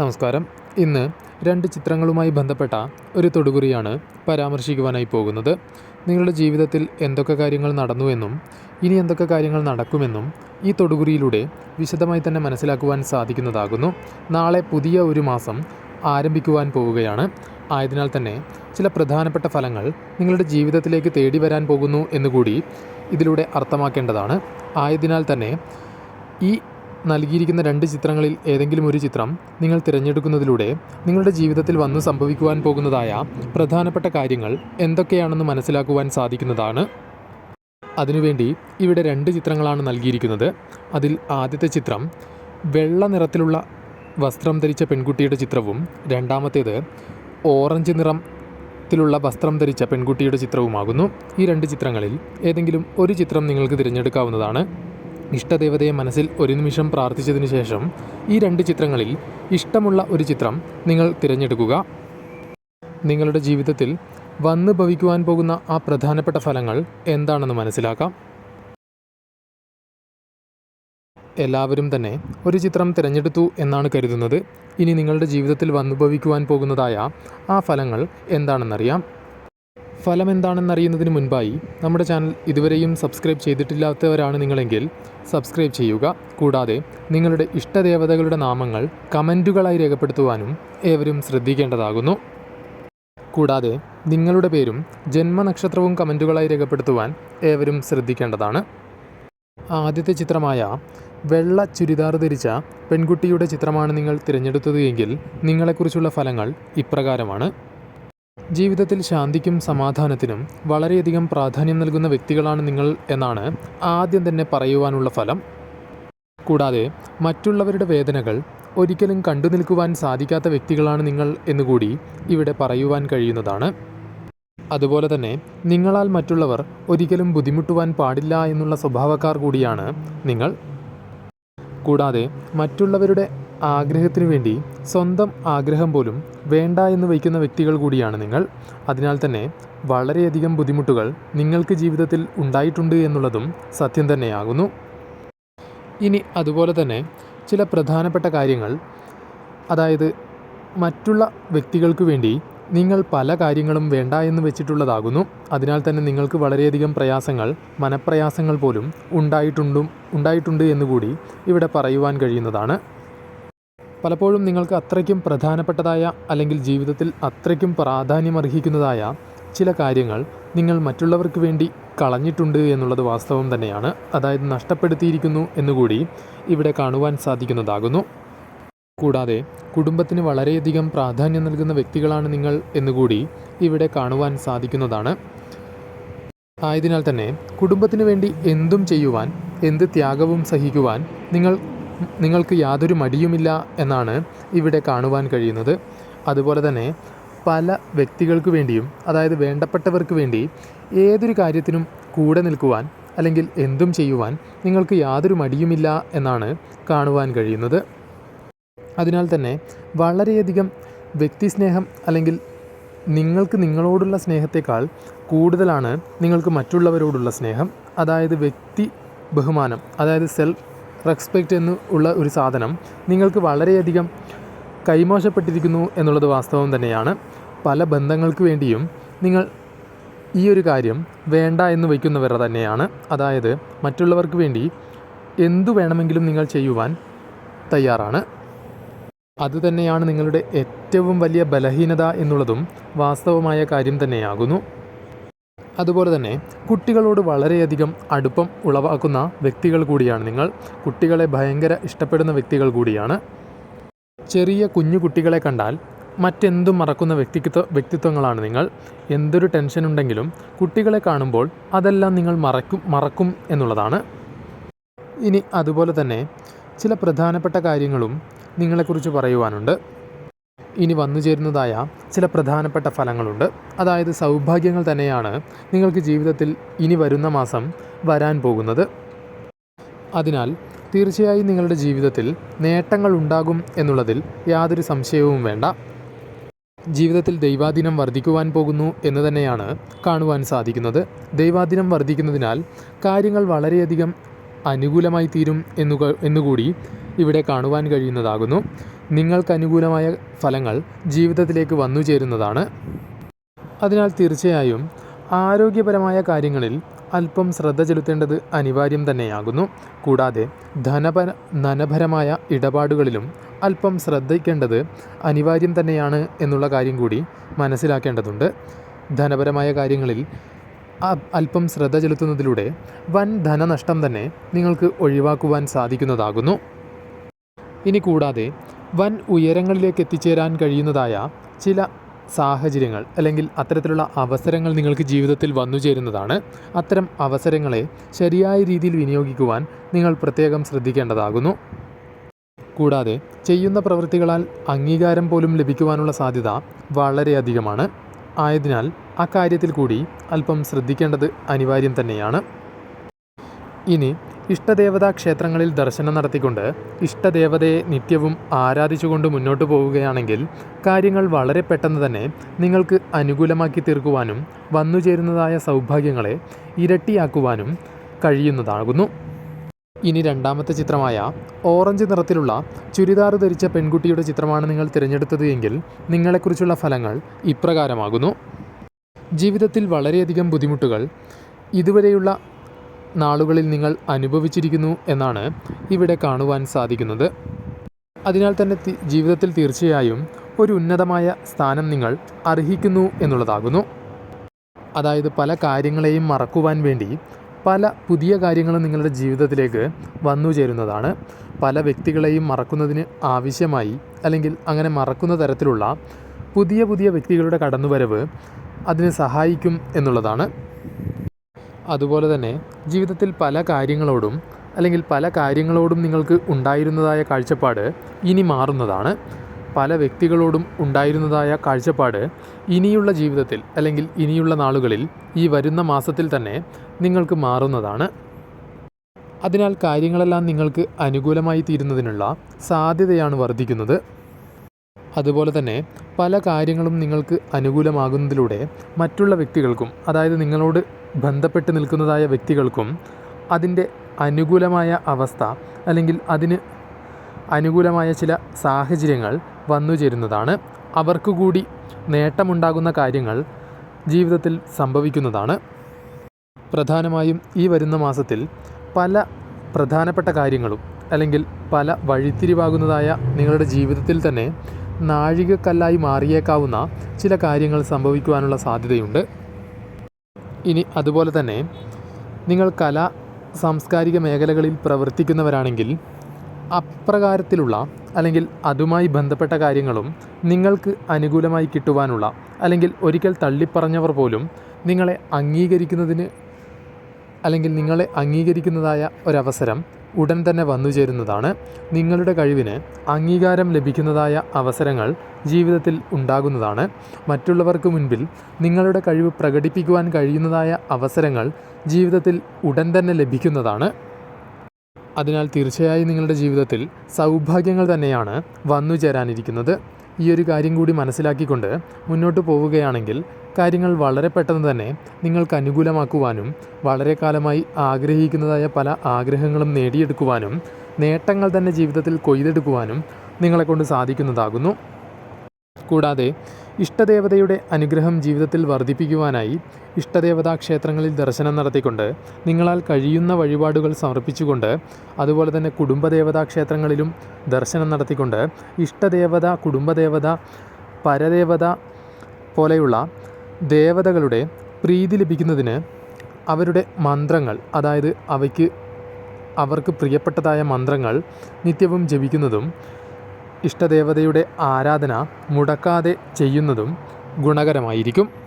നമസ്കാരം. ഇന്ന് രണ്ട് ചിത്രങ്ങളുമായി ബന്ധപ്പെട്ട ഒരു തൊടുകുറിയാണ് പരാമർശിക്കുവാനായി പോകുന്നത്. നിങ്ങളുടെ ജീവിതത്തിൽ എന്തൊക്കെ കാര്യങ്ങൾ നടന്നുവെന്നും ഇനി എന്തൊക്കെ കാര്യങ്ങൾ നടക്കുമെന്നും ഈ തൊടുകുറിയിലൂടെ വിശദമായി തന്നെ മനസ്സിലാക്കുവാൻ സാധിക്കുന്നതാകുന്നു. നാളെ പുതിയ ഒരു മാസം ആരംഭിക്കുവാൻ പോവുകയാണ്. ആയതിനാൽ തന്നെ ചില പ്രധാനപ്പെട്ട ഫലങ്ങൾ നിങ്ങളുടെ ജീവിതത്തിലേക്ക് തേടി വരാൻ പോകുന്നു എന്നുകൂടി ഇതിലൂടെ അർത്ഥമാക്കേണ്ടതാണ്. ആയതിനാൽ തന്നെ ഈ നൽകിയിരിക്കുന്ന രണ്ട് ചിത്രങ്ങളിൽ ഏതെങ്കിലും ഒരു ചിത്രം നിങ്ങൾ തിരഞ്ഞെടുക്കുന്നതിലൂടെ നിങ്ങളുടെ ജീവിതത്തിൽ വന്ന് സംഭവിക്കുവാൻ പോകുന്നതായ പ്രധാനപ്പെട്ട കാര്യങ്ങൾ എന്തൊക്കെയാണെന്ന് മനസ്സിലാക്കുവാൻ സാധിക്കുന്നതാണ്. അതിനുവേണ്ടി ഇവിടെ രണ്ട് ചിത്രങ്ങളാണ് നൽകിയിരിക്കുന്നത്. അതിൽ ആദ്യത്തെ ചിത്രം വെള്ള നിറത്തിലുള്ള വസ്ത്രം ധരിച്ച പെൺകുട്ടിയുടെ ചിത്രവും രണ്ടാമത്തേത് ഓറഞ്ച് നിറം നിറത്തിലുള്ള വസ്ത്രം ധരിച്ച പെൺകുട്ടിയുടെ ചിത്രവുമാകുന്നു. ഈ രണ്ട് ചിത്രങ്ങളിൽ ഏതെങ്കിലും ഒരു ചിത്രം നിങ്ങൾക്ക് തിരഞ്ഞെടുക്കാവുന്നതാണ്. ഇഷ്ടദേവതയെ മനസ്സിൽ ഒരു നിമിഷം പ്രാർത്ഥിച്ചതിന് ശേഷം ഈ രണ്ട് ചിത്രങ്ങളിൽ ഇഷ്ടമുള്ള ഒരു ചിത്രം നിങ്ങൾ തിരഞ്ഞെടുക്കുക. നിങ്ങളുടെ ജീവിതത്തിൽ വന്നു ഭവിക്കുവാൻ പോകുന്ന ആ പ്രധാനപ്പെട്ട ഫലങ്ങൾ എന്താണെന്ന് മനസ്സിലാക്കാം. എല്ലാവരും തന്നെ ഒരു ചിത്രം തിരഞ്ഞെടുത്തു എന്നാണ് കരുതുന്നത്. ഇനി നിങ്ങളുടെ ജീവിതത്തിൽ വന്നുഭവിക്കുവാൻ പോകുന്നതായ ആ ഫലങ്ങൾ എന്താണെന്നറിയാം. ഫലം എന്താണെന്നറിയുന്നതിന് മുൻപായി നമ്മുടെ ചാനൽ ഇതുവരെയും സബ്സ്ക്രൈബ് ചെയ്തിട്ടില്ലാത്തവരാണ് നിങ്ങളെങ്കിൽ സബ്സ്ക്രൈബ് ചെയ്യുക. കൂടാതെ നിങ്ങളുടെ ഇഷ്ടദേവതകളുടെ നാമങ്ങൾ കമന്റുകളായി രേഖപ്പെടുത്തുവാനും ഏവരും ശ്രദ്ധിക്കേണ്ടതാകുന്നു. കൂടാതെ നിങ്ങളുടെ പേരും ജന്മനക്ഷത്രവും കമന്റുകളായി രേഖപ്പെടുത്തുവാൻ ഏവരും ശ്രദ്ധിക്കേണ്ടതാണ്. ആദ്യത്തെ ചിത്രമായ വെള്ള ചുരിദാർ ധരിച്ച പെൺകുട്ടിയുടെ ചിത്രമാണ് നിങ്ങൾ തിരഞ്ഞെടുത്തത് എങ്കിൽ നിങ്ങളെക്കുറിച്ചുള്ള ഫലങ്ങൾ ഇപ്രകാരമാണ്. ജീവിതത്തിൽ ശാന്തിക്കും സമാധാനത്തിനും വളരെയധികം പ്രാധാന്യം നൽകുന്ന വ്യക്തികളാണ് നിങ്ങൾ എന്നാണ് ആദ്യം തന്നെ പറയുവാനുള്ള ഫലം. കൂടാതെ മറ്റുള്ളവരുടെ വേദനകൾ ഒരിക്കലും കണ്ടു നിൽക്കുവാൻ സാധിക്കാത്ത വ്യക്തികളാണ് നിങ്ങൾ എന്നുകൂടി ഇവിടെ പറയുവാൻ കഴിയുന്നതാണ്. അതുപോലെ തന്നെ നിങ്ങളാൽ മറ്റുള്ളവർ ഒരിക്കലും ബുദ്ധിമുട്ടുവാൻ പാടില്ല എന്നുള്ള സ്വഭാവക്കാർ കൂടിയാണ് നിങ്ങൾ. കൂടാതെ മറ്റുള്ളവരുടെ ആഗ്രഹത്തിനു വേണ്ടി സ്വന്തം ആഗ്രഹം പോലും വേണ്ട എന്ന് വയ്ക്കുന്ന വ്യക്തികൾ കൂടിയാണ് നിങ്ങൾ. അതിനാൽ തന്നെ വളരെയധികം ബുദ്ധിമുട്ടുകൾ നിങ്ങൾക്ക് ജീവിതത്തിൽ ഉണ്ടായിട്ടുണ്ട് എന്നുള്ളതും സത്യം തന്നെയാകുന്നു. ഇനി അതുപോലെ തന്നെ ചില പ്രധാനപ്പെട്ട കാര്യങ്ങൾ. അതായത് മറ്റുള്ള വ്യക്തികൾക്ക് വേണ്ടി നിങ്ങൾ പല കാര്യങ്ങളും വേണ്ട എന്ന് വെച്ചിട്ടുള്ളതാകുന്നു. അതിനാൽ തന്നെ നിങ്ങൾക്ക് വളരെയധികം പ്രയാസങ്ങൾ മനപ്രയാസങ്ങൾ പോലും ഉണ്ടായിട്ടുണ്ടും ഉണ്ടായിട്ടുണ്ട് എന്നുകൂടി ഇവിടെ പറയുവാൻ കഴിയുന്നതാണ്. പലപ്പോഴും നിങ്ങൾക്ക് അത്രയ്ക്കും പ്രധാനപ്പെട്ടതായ അല്ലെങ്കിൽ ജീവിതത്തിൽ അത്രയ്ക്കും പ്രാധാന്യമർഹിക്കുന്നതായ ചില കാര്യങ്ങൾ നിങ്ങൾ മറ്റുള്ളവർക്ക് വേണ്ടി കളഞ്ഞിട്ടുണ്ട് എന്നുള്ളത് വാസ്തവം തന്നെയാണ്. അതായത് നഷ്ടപ്പെടുത്തിയിരിക്കുന്നു എന്നുകൂടി ഇവിടെ കാണുവാൻ സാധിക്കുന്നതാകുന്നു. കൂടാതെ കുടുംബത്തിന് വളരെയധികം പ്രാധാന്യം നൽകുന്ന വ്യക്തികളാണ് നിങ്ങൾ എന്നുകൂടി ഇവിടെ കാണുവാൻ സാധിക്കുന്നതാണ്. ആയതിനാൽ തന്നെ കുടുംബത്തിന് വേണ്ടി എന്തും ചെയ്യുവാൻ എന്ത് ത്യാഗവും സഹിക്കുവാൻ നിങ്ങൾ നിങ്ങൾക്ക് യാതൊരു മടിയുമില്ല എന്നാണ് ഇവിടെ കാണുവാൻ കഴിയുന്നത്. അതുപോലെ തന്നെ പല വ്യക്തികൾക്ക് വേണ്ടിയും അതായത് വേണ്ടപ്പെട്ടവർക്ക് വേണ്ടി ഏതൊരു കാര്യത്തിനും കൂടെ നിൽക്കുവാൻ അല്ലെങ്കിൽ എന്തും ചെയ്യുവാൻ നിങ്ങൾക്ക് യാതൊരു മടിയുമില്ല എന്നാണ് കാണുവാൻ കഴിയുന്നത്. അതിനാൽ തന്നെ വളരെയധികം വ്യക്തിസ്നേഹം അല്ലെങ്കിൽ നിങ്ങൾക്ക് നിങ്ങളോടുള്ള സ്നേഹത്തെക്കാൾ കൂടുതലാണ് നിങ്ങൾക്ക് മറ്റുള്ളവരോടുള്ള സ്നേഹം. അതായത് വ്യക്തി ബഹുമാനം അതായത് സെൽഫ് റെസ്പെക്റ്റ് എന്ന് ഉള്ള ഒരു സാധനം നിങ്ങൾക്ക് വളരെയധികം കൈമോശപ്പെട്ടിരിക്കുന്നു എന്നുള്ളത് വാസ്തവം തന്നെയാണ്. പല ബന്ധങ്ങൾക്ക് വേണ്ടിയും നിങ്ങൾ ഈ ഒരു കാര്യം വേണ്ട എന്ന് വയ്ക്കുന്നവർ തന്നെയാണ്. അതായത് മറ്റുള്ളവർക്ക് വേണ്ടി എന്തു വേണമെങ്കിലും നിങ്ങൾ ചെയ്യുവാൻ തയ്യാറാണ്. അതുതന്നെയാണ് നിങ്ങളുടെ ഏറ്റവും വലിയ ബലഹീനത എന്നുള്ളതും വാസ്തവമായ കാര്യം തന്നെയാകുന്നു. അതുപോലെ തന്നെ കുട്ടികളോട് വളരെയധികം അടുപ്പം ഉളവാക്കുന്ന വ്യക്തികൾ കൂടിയാണ് നിങ്ങൾ. കുട്ടികളെ ഭയങ്കര ഇഷ്ടപ്പെടുന്ന വ്യക്തികൾ കൂടിയാണ്. ചെറിയ കുഞ്ഞു കുട്ടികളെ കണ്ടാൽ മറ്റെന്തും മറക്കുന്ന വ്യക്തിത്വ വ്യക്തിത്വങ്ങളാണ് നിങ്ങൾ. എന്തൊരു ടെൻഷൻ ഉണ്ടെങ്കിലും കുട്ടികളെ കാണുമ്പോൾ അതെല്ലാം നിങ്ങൾ മറക്കും മറക്കും എന്നുള്ളതാണ്. ഇനി അതുപോലെ തന്നെ ചില പ്രധാനപ്പെട്ട കാര്യങ്ങളും നിങ്ങളെക്കുറിച്ച് പറയുവാനുണ്ട്. ഇനി വന്നു ചേരുന്നതായ ചില പ്രധാനപ്പെട്ട ഫലങ്ങളുണ്ട്. അതായത് സൗഭാഗ്യങ്ങൾ തന്നെയാണ് നിങ്ങൾക്ക് ജീവിതത്തിൽ ഇനി വരുന്ന മാസം വരാൻ പോകുന്നത്. അതിനാൽ തീർച്ചയായും നിങ്ങളുടെ ജീവിതത്തിൽ നേട്ടങ്ങൾ ഉണ്ടാകും എന്നുള്ളതിൽ യാതൊരു സംശയവും വേണ്ട. ജീവിതത്തിൽ ദൈവാദിനം വർദ്ധിക്കുവാൻ പോകുന്നു എന്ന് തന്നെയാണ് കാണുവാൻ സാധിക്കുന്നത്. ദൈവാദിനം വർദ്ധിക്കുന്നതിനാൽ കാര്യങ്ങൾ വളരെയധികം അനുകൂലമായി തീരും എന്നുക എന്നുകൂടി ഇവിടെ കാണുവാൻ കഴിയുന്നതാകുന്നു. നിങ്ങൾക്ക് അനുകൂലമായ ഫലങ്ങൾ ജീവിതത്തിലേക്ക് വന്നു ചേരുന്നതാണ്. അതിനാൽ തീർച്ചയായും ആരോഗ്യപരമായ കാര്യങ്ങളിൽ അല്പം ശ്രദ്ധ ചെലുത്തേണ്ടത് അനിവാര്യം തന്നെയാകുന്നു. കൂടാതെ ധനപര ധനപരമായ ഇടപാടുകളിലും അല്പം ശ്രദ്ധിക്കേണ്ടത് അനിവാര്യം തന്നെയാണ് എന്നുള്ള കാര്യം കൂടി മനസ്സിലാക്കേണ്ടതുണ്ട്. ധനപരമായ കാര്യങ്ങളിൽ അല്പം ശ്രദ്ധ ചെലുത്തുന്നതിലൂടെ വൻ ധനനഷ്ടം തന്നെ നിങ്ങൾക്ക് ഒഴിവാക്കുവാൻ സാധിക്കുന്നതാകുന്നു. ഇനി കൂടാതെ വൻ ഉയരങ്ങളിലേക്ക് എത്തിച്ചേരാൻ കഴിയുന്നതായ ചില സാഹചര്യങ്ങൾ അല്ലെങ്കിൽ അത്തരത്തിലുള്ള അവസരങ്ങൾ നിങ്ങൾക്ക് ജീവിതത്തിൽ വന്നു ചേരുന്നതാണ്. അത്തരം അവസരങ്ങളെ ശരിയായ രീതിയിൽ വിനിയോഗിക്കുവാൻ നിങ്ങൾ പ്രത്യേകം ശ്രദ്ധിക്കേണ്ടതാകുന്നു. കൂടാതെ ചെയ്യുന്ന പ്രവൃത്തികളാൽ അംഗീകാരം പോലും ലഭിക്കുവാനുള്ള സാധ്യത വളരെയധികമാണ്. ആയതിനാൽ അക്കാര്യത്തിൽ കൂടി അല്പം ശ്രദ്ധിക്കേണ്ടത് അനിവാര്യം തന്നെയാണ്. ഇനി ഇഷ്ടദേവതാ ക്ഷേത്രങ്ങളിൽ ദർശനം നടത്തിക്കൊണ്ട് ഇഷ്ടദേവതയെ നിത്യവും ആരാധിച്ചുകൊണ്ട് മുന്നോട്ട് പോവുകയാണെങ്കിൽ കാര്യങ്ങൾ വളരെ പെട്ടെന്ന് തന്നെ നിങ്ങൾക്ക് അനുകൂലമാക്കി തീർക്കുവാനും വന്നുചേരുന്നതായ സൗഭാഗ്യങ്ങളെ ഇരട്ടിയാക്കുവാനും കഴിയുന്നതാകുന്നു. ഇനി രണ്ടാമത്തെ ചിത്രമായ ഓറഞ്ച് നിറത്തിലുള്ള ചുരിദാർ ധരിച്ച പെൺകുട്ടിയുടെ ചിത്രമാണ് നിങ്ങൾ തിരഞ്ഞെടുത്തത് എങ്കിൽ നിങ്ങളെക്കുറിച്ചുള്ള ഫലങ്ങൾ ഇപ്രകാരമാകുന്നു. ജീവിതത്തിൽ വളരെയധികം ബുദ്ധിമുട്ടുകൾ ഇതുവരെയുള്ള നാളുകളിൽ നിങ്ങൾ അനുഭവിച്ചിരിക്കുന്നു എന്നാണ് ഇവിടെ കാണുവാൻ സാധിക്കുന്നത്. അതിനാൽ തന്നെ ജീവിതത്തിൽ തീർച്ചയായും ഒരു ഉന്നതമായ സ്ഥാനം നിങ്ങൾ അർഹിക്കുന്നു എന്നുള്ളതാകുന്നു. അതായത് പല കാര്യങ്ങളെയും മറക്കുവാൻ വേണ്ടി പല പുതിയ കാര്യങ്ങളും നിങ്ങളുടെ ജീവിതത്തിലേക്ക് വന്നു ചേരുന്നതാണ്. പല വ്യക്തികളെയും മറക്കുന്നതിന് ആവശ്യമായി അല്ലെങ്കിൽ അങ്ങനെ മറക്കുന്ന തരത്തിലുള്ള പുതിയ പുതിയ വ്യക്തികളുടെ കടന്നുവരവ് അതിനെ സഹായിക്കും എന്നുള്ളതാണ്. അതുപോലെ തന്നെ ജീവിതത്തിൽ പല കാര്യങ്ങളോടും അല്ലെങ്കിൽ പല കാര്യങ്ങളോടും നിങ്ങൾക്ക് ഉണ്ടായിരുന്നതായ കാഴ്ചപ്പാട് ഇനി മാറുന്നതാണ്. പല വ്യക്തികളോടും ഉണ്ടായിരുന്നതായ കാഴ്ചപ്പാട് ഇനിയുള്ള ജീവിതത്തിൽ അല്ലെങ്കിൽ ഇനിയുള്ള നാളുകളിൽ ഈ വരുന്ന മാസത്തിൽ തന്നെ നിങ്ങൾക്ക് മാറുന്നതാണ്. അതിനാൽ കാര്യങ്ങളെല്ലാം നിങ്ങൾക്ക് അനുകൂലമായി തീരുന്നതിനുള്ള സാധ്യതയാണ് വർദ്ധിക്കുന്നത്. അതുപോലെ തന്നെ പല കാര്യങ്ങളും നിങ്ങൾക്ക് അനുകൂലമാകുന്നതിലൂടെ മറ്റുള്ള വ്യക്തികൾക്കും അതായത് നിങ്ങളോട് ബന്ധപ്പെട്ട് നിൽക്കുന്നതായ വ്യക്തികൾക്കും അതിന്റെ അനുകൂലമായ അവസ്ഥ അല്ലെങ്കിൽ അതിന് അനുകൂലമായ ചില സാഹചര്യങ്ങൾ വന്നു ചേരുന്നതാണ്. അവർക്ക് കൂടി നേട്ടമുണ്ടാകുന്ന കാര്യങ്ങൾ ജീവിതത്തിൽ സംഭവിക്കുന്നതാണ്. പ്രധാനമായും ഈ വരുന്ന മാസത്തിൽ പല പ്രധാനപ്പെട്ട കാര്യങ്ങളും അല്ലെങ്കിൽ പല വഴിത്തിരിവാകുന്നതായ നിങ്ങളുടെ ജീവിതത്തിൽ തന്നെ നാഴികക്കല്ലായി മാറിയേക്കാവുന്ന ചില കാര്യങ്ങൾ സംഭവിക്കുവാനുള്ള സാധ്യതയുണ്ട്. ഇനി അതുപോലെ തന്നെ നിങ്ങൾ കല സാംസ്കാരിക മേഖലകളിൽ പ്രവർത്തിക്കുന്നവരാണെങ്കിൽ അപ്രകാരത്തിലുള്ള അല്ലെങ്കിൽ അതുമായി ബന്ധപ്പെട്ട കാര്യങ്ങളും നിങ്ങൾക്ക് അനുകൂലമായി കിട്ടുവാനുള്ള അല്ലെങ്കിൽ ഒരിക്കൽ തള്ളിപ്പറഞ്ഞവർ പോലും നിങ്ങളെ അംഗീകരിക്കുന്നതിന് അല്ലെങ്കിൽ നിങ്ങളെ അംഗീകരിക്കുന്നതായ ഒരവസരം ഉടൻ തന്നെ വന്നു ചേരുന്നതാണ്. നിങ്ങളുടെ കഴിവിന് അംഗീകാരം ലഭിക്കുന്നതായ അവസരങ്ങൾ ജീവിതത്തിൽ ഉണ്ടാകുന്നതാണ്. മറ്റുള്ളവർക്ക് മുൻപിൽ നിങ്ങളുടെ കഴിവ് പ്രകടിപ്പിക്കുവാൻ കഴിയുന്നതായ അവസരങ്ങൾ ജീവിതത്തിൽ ഉടൻ തന്നെ ലഭിക്കുന്നതാണ്. അതിനാൽ തീർച്ചയായും നിങ്ങളുടെ ജീവിതത്തിൽ സൗഭാഗ്യങ്ങൾ തന്നെയാണ് വന്നു ചേരാനിരിക്കുന്നത്. ഈ ഒരു കാര്യം കൂടി മനസ്സിലാക്കിക്കൊണ്ട് മുന്നോട്ട് പോവുകയാണെങ്കിൽ കാര്യങ്ങൾ വളരെ പെട്ടെന്ന് തന്നെ നിങ്ങൾക്ക് അനുകൂലമാക്കുവാനും വളരെ കാലമായി ആഗ്രഹിക്കുന്നതായ പല ആഗ്രഹങ്ങളും നേടിയെടുക്കുവാനും നേട്ടങ്ങൾ തന്നെ ജീവിതത്തിൽ കൊയ്തെടുക്കുവാനും നിങ്ങളെക്കൊണ്ട് സാധിക്കുന്നതാകുന്നു. കൂടാതെ ഇഷ്ടദേവതയുടെ അനുഗ്രഹം ജീവിതത്തിൽ വർദ്ധിപ്പിക്കുവാനായി ഇഷ്ടദേവതാ ക്ഷേത്രങ്ങളിൽ ദർശനം നടത്തിക്കൊണ്ട് നിങ്ങളാൽ കഴിയുന്ന വഴിപാടുകൾ സമർപ്പിച്ചുകൊണ്ട് അതുപോലെ തന്നെ കുടുംബദേവതാ ക്ഷേത്രങ്ങളിലും ദർശനം നടത്തിക്കൊണ്ട് ഇഷ്ടദേവത കുടുംബദേവത പരദേവത പോലെയുള്ള ദേവതകളുടെ പ്രീതി ലഭിക്കുന്നതിന് അവരുടെ മന്ത്രങ്ങൾ അതായത് അവയ്ക്ക് അവർക്ക് പ്രിയപ്പെട്ടതായ മന്ത്രങ്ങൾ നിത്യവും ജപിക്കുന്നതും ഇഷ്ടദേവതയുടെ ആരാധന മുടക്കാതെ ചെയ്യുന്നതും ഗുണകരമായിരിക്കും.